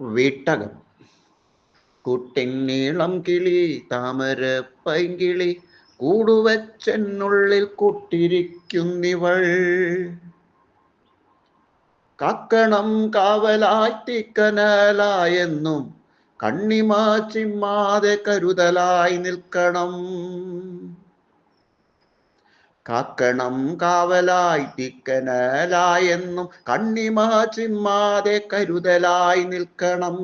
വീട്ടകം. കുട്ടിന്നീളം കിളി താമര പൈങ്കിളി കൂടുവച്ചെന്നുള്ളിൽ കുട്ടിരിക്കുന്നിവൾ. കക്കണം കാവലായി തിക്കനലായെന്നും കണ്ണിമാ ചിമ്മാതെ കരുതലായി നിൽക്കണം. കാക്കണം കാവലായി തിക്കനലായെന്നും കണ്ണിമാ ചിമ്മാതെ കരുതലായി നിൽക്കണം.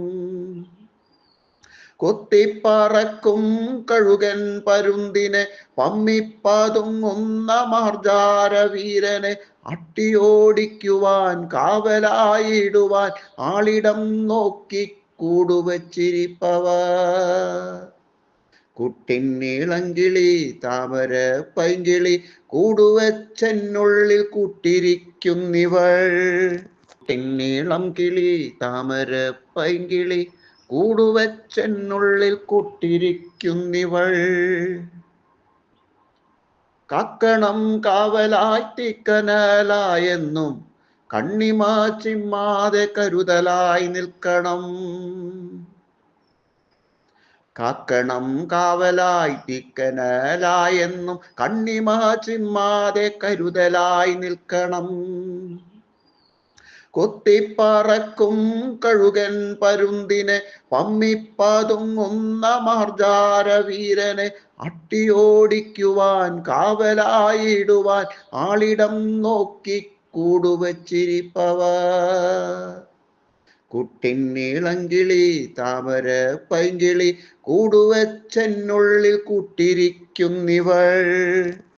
കൊത്തിപ്പറക്കും കഴുകൻ പരുന്തിനെ പമ്മിപ്പതുങ്ങുന്ന മാർജാര വീരനെ അട്ടിയോടിക്കുവാൻ കാവലായിടുവാൻ ആളിടം നോക്കി കൂടുവച്ചിരിപ്പവ കുട്ടിന്നീളങ്കിളി താമര പൈങ്കിളി കൂടുവച്ചെന്നുള്ളിൽ കൂട്ടിരിക്കുന്നിവൾ. കുട്ടിന്നീളം കിളി താമര പൈങ്കിളി കൂടുവച്ചെന്നുള്ളിൽ കൂട്ടിരിക്കുന്നിവൾ. കക്കണം കാവലായി തിക്കനലായെന്നും കണ്ണിമാ ചിമ്മാതെ കരുതലായി നിൽക്കണം. കാക്കണം കാവലായി തിക്കനലായെന്നും കണ്ണിമാ ചിമ്മാതെ കരുതലായി നിൽക്കണം. കൊത്തിപ്പറക്കും കഴുകൻ പരുന്തിനെ പമ്മിപ്പതുങ്ങുന്ന മാർജാര വീരനെ അട്ടിയോടിക്കുവാൻ കാവലായിടുവാൻ ആളിടം നോക്കി കൂടുവച്ചിരിപ്പവ കുട്ടിന്നീളങ്കിളി താമര പൈങ്കിളി കൂടുവച്ചെന്നുള്ളിൽ കൂട്ടിരിക്കുന്നിവൾ.